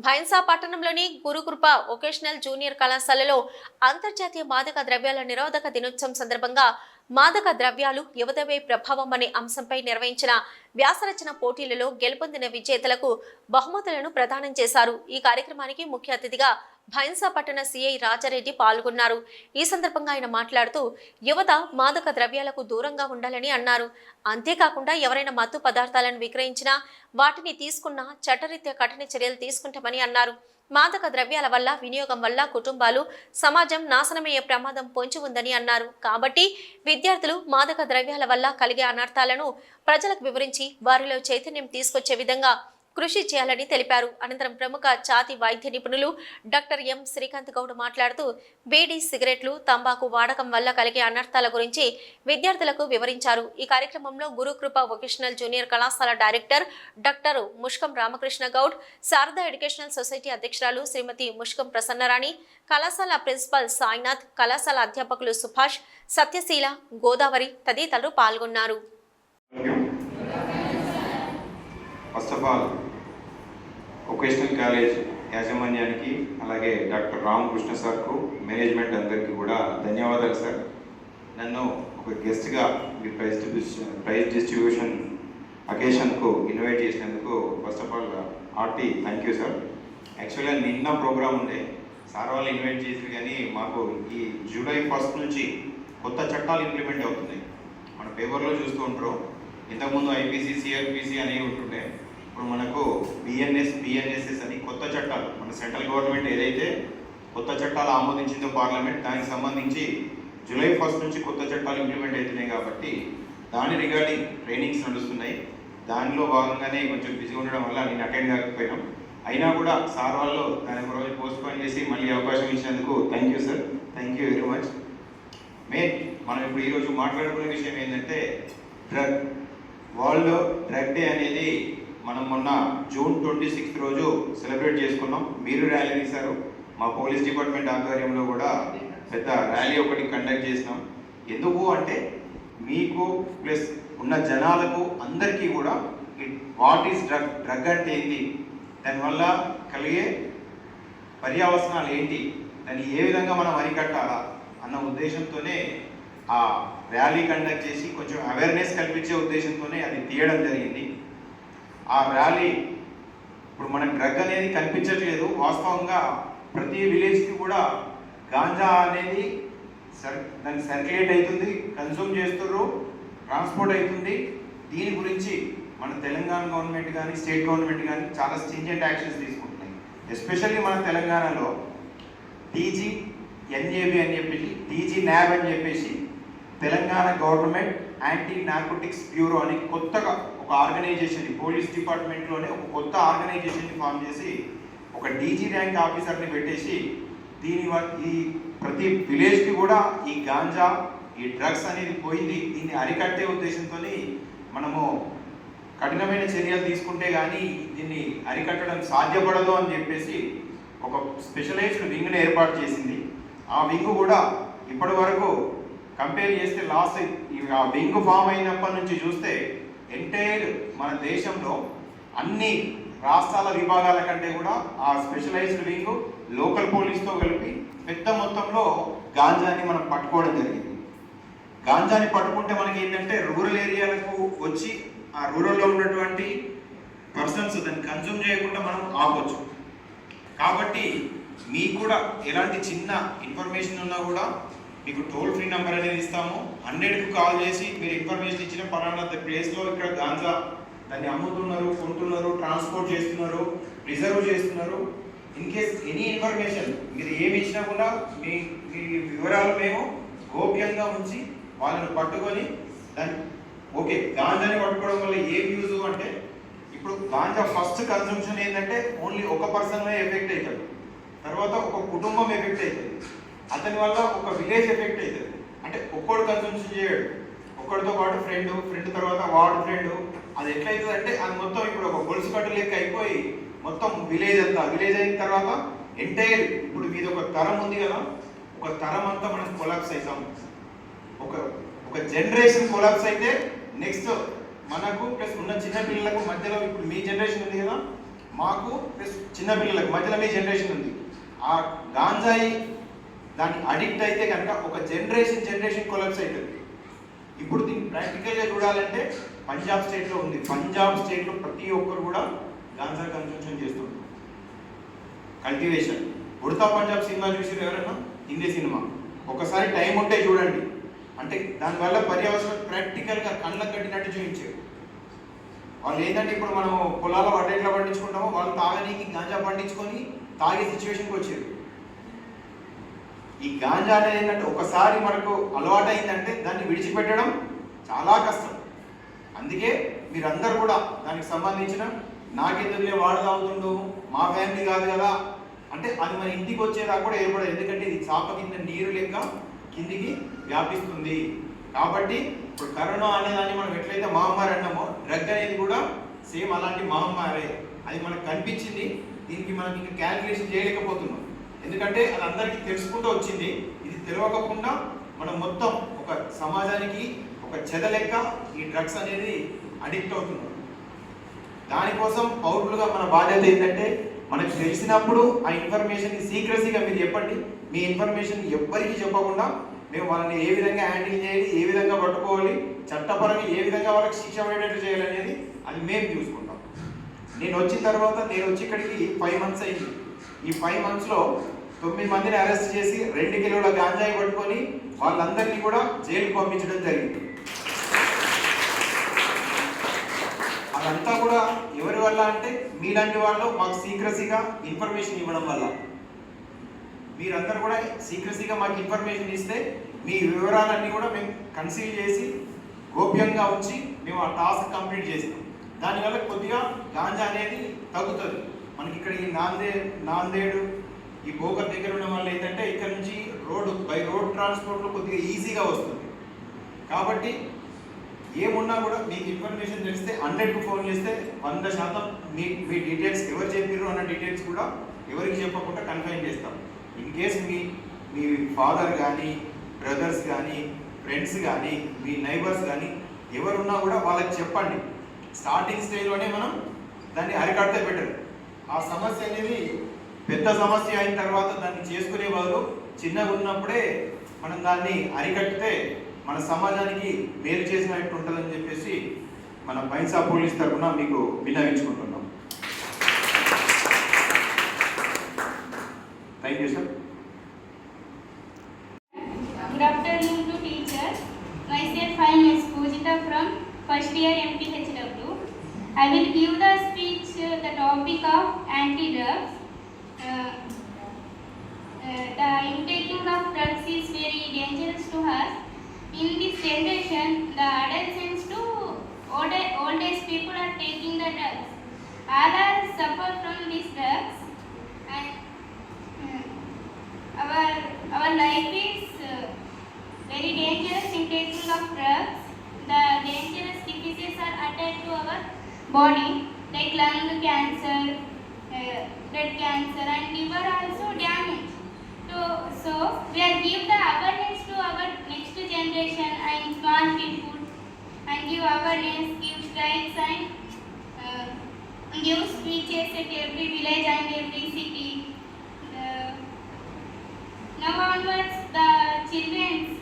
భైన్సా పట్టణంలోని gurukrupa vocational junior కళాశాలలో అంతర్జాతీయ మాదక ద్రవ్యాల నిరోధక దినోత్సవం సందర్భంగా మాదక ద్రవ్యాలు యువతపై ప్రభావం అనే అంశంపై నిర్వహించిన వ్యాసరచన పోటీలలో గెలుపొందిన విజేతలకు బహుమతులను ప్రదానం చేశారు. ఈ కార్యక్రమానికి ముఖ్య అతిథిగా భైంసా పట్టణ సిఐ రాజారెడ్డి పాల్గొన్నారు. ఈ సందర్భంగా ఆయన మాట్లాడుతూ యువత మాదక ద్రవ్యాలకు దూరంగా ఉండాలని అన్నారు. అంతేకాకుండా ఎవరైనా మత్తు పదార్థాలను విక్రయించినా వాటిని తీసుకున్న చట్టరీత్యా కఠిన చర్యలు తీసుకుంటామని అన్నారు. మాదక ద్రవ్యాల వల్ల వినియోగం వల్ల కుటుంబాలు సమాజం నాశనమయ్యే ప్రమాదం పొంచి ఉందని అన్నారు. కాబట్టి విద్యార్థులు మాదక ద్రవ్యాల వల్ల కలిగే అనర్థాలను ప్రజలకు వివరించి వారిలో చైతన్యం తీసుకొచ్చే విధంగా కృషి చేయాలని తెలిపారు. అనంతరం ప్రముఖ ఛాతి వైద్య నిపుణులు డాక్టర్ ఎం. శ్రీకాంత్ గౌడ్ మాట్లాడుతూ బీడీ సిగరెట్లు తంబాకు వాడకం వల్ల కలిగే అనర్థాల గురించి విద్యార్థులకు వివరించారు. ఈ కార్యక్రమంలో గురుకృప వొకేషనల్ జూనియర్ కళాశాల director doctor Mushkam Ramakrishna Goud Sharada educational society అధ్యక్షురాలు శ్రీమతి ముష్కం ప్రసన్నరాణి కళాశాల ప్రిన్సిపల్ సాయినాథ్ కళాశాల అధ్యాపకులు సుభాష్ సత్యశీల గోదావరి తదితరులు పాల్గొన్నారు. First of all vocational college యాజమాన్యానికి అలాగే డాక్టర్ రామకృష్ణ సార్కు మేనేజ్మెంట్ అందరికీ కూడా ధన్యవాదాలు సార్. నన్ను ఒక గెస్ట్గా మీ ప్రైజ్ డిస్ట్రిబ్యూషన్ ప్రైజ్ డిస్ట్రిబ్యూషన్ అకేషన్కు ఇన్వైట్ చేసినందుకు first of all RT thank you sir. యాక్చువల్గా నిన్న ప్రోగ్రామ్ ఉండే సార్ వాళ్ళు ఇన్వైట్ చేసారు కానీ మాకు ఈ జూలై ఫస్ట్ నుంచి కొత్త చట్టాలు ఇంప్లిమెంట్ అవుతున్నాయి. మన పేపర్లో చూస్తూ ఉంటారు. ఇంతకుముందు ఐపీసీ సిఆర్పిసి అనేవి ఉంటుండే. ఇప్పుడు మనకు బిఎన్ఎస్ బిఎన్ఎస్ఎస్ అని కొత్త చట్టాలు. మన సెంట్రల్ గవర్నమెంట్ ఏదైతే కొత్త చట్టాలు ఆమోదించిందో పార్లమెంట్ దానికి సంబంధించి జూలై ఫస్ట్ నుంచి కొత్త చట్టాలు ఇంప్లిమెంట్ అవుతున్నాయి కాబట్టి దాని రిగార్డింగ్ ట్రైనింగ్స్ నడుస్తున్నాయి. దానిలో భాగంగానే కొంచెం బిజీ ఉండడం వల్ల నేను అటెండ్ కాకపోయినాం. అయినా కూడా సార్ వాళ్ళు దాని ఒక రోజు పోస్ట్ పోన్ చేసి మళ్ళీ అవకాశం ఇచ్చినందుకు thank you sir thank you very much main మనం ఇప్పుడు ఈరోజు మాట్లాడుకునే విషయం ఏంటంటే డ్రగ్. వరల్డ్ డ్రగ్ డే అనేది మనం మొన్న జూన్ ట్వంటీ సిక్స్త్ రోజు సెలబ్రేట్ చేసుకున్నాం. మీరు ర్యాలీ తీశారు. మా పోలీస్ డిపార్ట్మెంట్ ఆధ్వర్యంలో కూడా పెద్ద ర్యాలీ ఒకటి కండక్ట్ చేసినాం. ఎందుకు అంటే మీకు ప్లస్ ఉన్న జనాలకు అందరికీ కూడా వాట్ ఈస్ డ్రగ్ డ్రగ్ అంటే ఏంటి? దానివల్ల కలిగే పర్యావసనాలు ఏంటి? దాన్ని ఏ విధంగా మనం అరికట్టాలా? అన్న ఉద్దేశంతోనే ఆ ర్యాలీ కండక్ట్ చేసి కొంచెం అవేర్నెస్ కల్పించే ఉద్దేశంతోనే అది తీయడం జరిగింది. ఆ ర్యాలీ ఇప్పుడు మనకు డ్రగ్ అనేది కనిపించట్లేదు వాస్తవంగా ప్రతి విలేజ్కి కూడా గాంజా అనేది సర్ దాన్ని సర్క్యులేట్ అవుతుంది కన్సూమ్ చేస్తున్నారు ట్రాన్స్పోర్ట్ అవుతుంది. దీని గురించి మన తెలంగాణ గవర్నమెంట్ కానీ స్టేట్ గవర్నమెంట్ కానీ చాలా స్టింజెంట్ యాక్షన్స్ తీసుకుంటున్నాయి. ఎస్పెషల్లీ మన తెలంగాణలో టీజీ ఎన్ఏబి అని చెప్పేసి టీజీ న్యాబ్ అని చెప్పేసి Telangana government anti narcotics bureau అని కొత్తగా ఒక ఆర్గనైజేషన్ పోలీస్ డిపార్ట్మెంట్లోనే ఒక కొత్త ఆర్గనైజేషన్ని ఫామ్ చేసి ఒక డీజీ ర్యాంక్ ఆఫీసర్ని పెట్టేసి దీని ఈ ప్రతి విలేజ్కి కూడా ఈ గాంజా ఈ డ్రగ్స్ అనేది పోయింది. దీన్ని అరికట్టే ఉద్దేశంతో మనము కఠినమైన చర్యలు తీసుకుంటే కానీ దీన్ని అరికట్టడం సాధ్యపడదు అని చెప్పేసి ఒక స్పెషలైజ్డ్ వింగ్ని ఏర్పాటు చేసింది. ఆ వింగ్ కూడా ఇప్పటి వరకు కంపేర్ చేస్తే లాస్ట్ ఆ వింగ్ ఫామ్ అయినప్పటి నుంచి చూస్తే ఎంటైర్ మన దేశంలో అన్ని రాష్ట్రాల విభాగాల కంటే కూడా ఆ స్పెషలైజ్డ్ వింగ్ లోకల్ పోలీస్తో కలిపి పెద్ద మొత్తంలో గాంజాని మనం పట్టుకోవడం జరిగింది. గాంజాని పట్టుకుంటే మనకి ఏంటంటే రూరల్ ఏరియాలకు వచ్చి ఆ రూరల్లో ఉన్నటువంటి పర్సన్స్ దాన్ని కన్జ్యూమ్ చేయకుండా మనం ఆపొచ్చు. కాబట్టి మీకు కూడా ఎలాంటి చిన్న ఇన్ఫర్మేషన్ ఉన్నా కూడా మీకు టోల్ ఫ్రీ నెంబర్ అనేది ఇస్తాము. హండ్రెడ్కు కాల్ చేసి మీరు ఇన్ఫర్మేషన్ ఇచ్చిన పలానా ప్లేస్లో ఇక్కడ గాంజా దాన్ని అమ్ముతున్నారు కొంటున్నారు ట్రాన్స్పోర్ట్ చేస్తున్నారు రిజర్వ్ చేస్తున్నారు. ఇన్ కేస్ ఎనీ ఇన్ఫర్మేషన్ మీరు ఏమి ఇచ్చినా కూడా మీ మీ వివరాలు మేము గోప్యంగా ఉంచి వాళ్ళని పట్టుకొని దాన్ని ఓకే గాంజాని పట్టుకోవడం వల్ల ఏం యూజ్ అంటే ఇప్పుడు గాంజా ఫస్ట్ కన్సంప్షన్ ఏంటంటే ఓన్లీ ఒక పర్సన్ ఎఫెక్ట్ అవుతాడు తర్వాత ఒక కుటుంబం ఎఫెక్ట్ అవుతుంది అతని వల్ల ఒక విలేజ్ ఎఫెక్ట్ అవుతుంది అంటే ఒక్కడు కన్సంప్షన్ చేయడు. ఒక్కడితో పాటు ఫ్రెండ్ ఫ్రెండ్ తర్వాత వార్డ్ ఫ్రెండ్ అది ఎట్లయితుంది అంటే అది మొత్తం ఇప్పుడు ఒక గొలుసు కట్టు లెక్క అయిపోయి మొత్తం విలేజ్ అంతా. విలేజ్ అయిన తర్వాత ఎంటైర్ ఇప్పుడు మీద ఒక తరం ఉంది కదా ఒక తరం అంతా మనం కొలాప్స్ అవుతాం ఒక ఒక జనరేషన్ కొలాప్స్ అయితే నెక్స్ట్ మనకు ప్లస్ ఉన్న చిన్న పిల్లలకు మధ్యలో ఇప్పుడు మీ జనరేషన్ ఉంది కదా మాకు ప్లస్ చిన్నపిల్లలకు మధ్యలో మీ జనరేషన్ ఉంది. ఆ గాంజాయి దానికి అడిక్ట్ అయితే కనుక ఒక జనరేషన్ జనరేషన్ కొలాప్స్ అవుతుంది ఇప్పుడు దీన్ని ప్రాక్టికల్గా చూడాలంటే పంజాబ్ స్టేట్లో ఉంది. పంజాబ్ స్టేట్లో ప్రతి ఒక్కరు కూడా గాంజా కన్సంప్షన్ చేస్తున్నారు. కల్టివేషన్ ఉడతా పంజాబ్ సినిమా చూసారు ఎవరైనా హిందీ సినిమా. ఒకసారి టైం ఉంటే చూడండి. అంటే దానివల్ల పర్యావరణం ప్రాక్టికల్గా కళ్ళకు కట్టినట్టు చూపించారు. వాళ్ళు ఏంటంటే ఇప్పుడు మనం పొలాల వడ్డ ఎట్లా పండించుకుంటామో వాళ్ళు తాగనీకి గాంజా పండించుకొని తాగే సిచ్యువేషన్కి వచ్చారు. ఈ గాంజా అనేది ఏంటంటే ఒకసారి మనకు అలవాటు అయిందంటే దాన్ని విడిచిపెట్టడం చాలా కష్టం. అందుకే మీరందరూ కూడా దానికి సంబంధించిన నాకెందుకులే వాడు తాగుతుండు మా ఫ్యామిలీ కాదు కదా అంటే అది మన ఇంటికి వచ్చేలా కూడా ఏర్పడదు. ఎందుకంటే ఇది చాప కింద నీరు లెక్క కిందికి వ్యాపిస్తుంది. కాబట్టి ఇప్పుడు కరోనా అనేదాన్ని మనం ఎట్లయితే మహమ్మారి అన్నామో డ్రగ్ అనేది కూడా సేమ్ అలాంటి మహమ్మారే. అది మనకు కనిపించింది దీనికి మనం ఇంకా క్యాల్కులేషన్ చేయలేకపోతున్నాం. ఎందుకంటే అది అందరికీ తెలుసుకుంటూ వచ్చింది. ఇది తెలియకుండా మనం మొత్తం ఒక సమాజానికి ఒక చెద లెక్క ఈ డ్రగ్స్ అనేది అడిక్ట్ అవుతుంది. దానికోసం పౌరులుగా మన బాధ్యత ఏంటంటే మనకు తెలిసినప్పుడు ఆ ఇన్ఫర్మేషన్ సీక్రసీగా మీరు చెప్పండి. మీ ఇన్ఫర్మేషన్ ఎవ్వరికీ చెప్పకుండా మేము వాళ్ళని ఏ విధంగా హ్యాండిల్ చేయాలి ఏ విధంగా పట్టుకోవాలి చట్టపరంగా ఏ విధంగా వాళ్ళకి శిక్ష పడేటట్టు చేయాలి అనేది అది మేము చూసుకుంటాం. నేను వచ్చిన తర్వాత నేను వచ్చి ఇక్కడికి ఫైవ్ మంత్స్ అయింది. ఈ ఫైవ్ మంత్స్లో తొమ్మిది మందిని అరెస్ట్ చేసి రెండు కిలోల గాంజాయి పట్టుకొని వాళ్ళందరినీ కూడా జైలుకు పంపించడం జరిగింది. అదంతా కూడా ఎవరి వల్ల అంటే మీలాంటి వాళ్ళు మాకు సీక్రసీగా ఇన్ఫర్మేషన్ ఇవ్వడం వల్ల. మీరందరూ కూడా సీక్రసీగా మాకు ఇన్ఫర్మేషన్ ఇస్తే మీ వివరాలన్నీ కూడా మేము కన్సీల్ చేసి గోప్యంగా ఉంచి మేము ఆ టాస్క్ కంప్లీట్ చేస్తాం. దానివల్ల కొద్దిగా గాంజా అనేది తగ్గుతుంది. మనకి ఇక్కడ ఈ నాందే నాందేడు ఈ భోగర్ దగ్గర ఉన్న వాళ్ళు ఏంటంటే ఇక్కడ నుంచి రోడ్డు బై రోడ్ ట్రాన్స్పోర్ట్లో కొద్దిగా ఈజీగా వస్తుంది. కాబట్టి ఏమున్నా కూడా మీకు ఇన్ఫర్మేషన్ తెలిస్తే హండ్రెడ్కి ఫోన్ చేస్తే వంద శాతం మీ మీ డీటెయిల్స్ ఎవరు చెప్పారు అన్న డీటెయిల్స్ కూడా ఎవరికి చెప్పకుండా కన్ఫైన్ చేస్తాం. ఇన్ కేస్ మీ మీ ఫాదర్ కానీ బ్రదర్స్ కానీ ఫ్రెండ్స్ కానీ మీ నైబర్స్ కానీ ఎవరున్నా కూడా వాళ్ళకి చెప్పండి. స్టార్టింగ్ స్టేజ్లోనే మనం దాన్ని అరికడితే బెటర్ ఆ సమస్య అనేది పెద్ద సమస్య అయిన తర్వాత దాన్ని చేసుకునే వాళ్ళు చిన్నగా ఉన్నప్పుడే మనం దాన్ని అరికట్టితే మన సమాజానికి మేలు చేసినట్టు ఉంటుందని చెప్పేసి మన బైన్సా పోలీస్ తరఫున మీకు విన్నవించుకుంటున్నాం thank you sir Good afternoon to teachers. Myself, I am Ms. Pujita from first year MPHW. I will give the topic of anti-drugs. Uh, uh, the intaking of drugs is very dangerous to us. In this generation, the adolescents to old, old age people are taking the drugs. Are suffer from these drugs. And uh, our our life is uh, very dangerous in taking of drugs. The dangerous diseases are attached to our body like lung cancer, uh, blood cancer and liver also damaged. So, so we are give the awareness to our next generation and small people and give awareness, give strikes and uh, give speeches at every village and every city. Uh, now onwards, the children,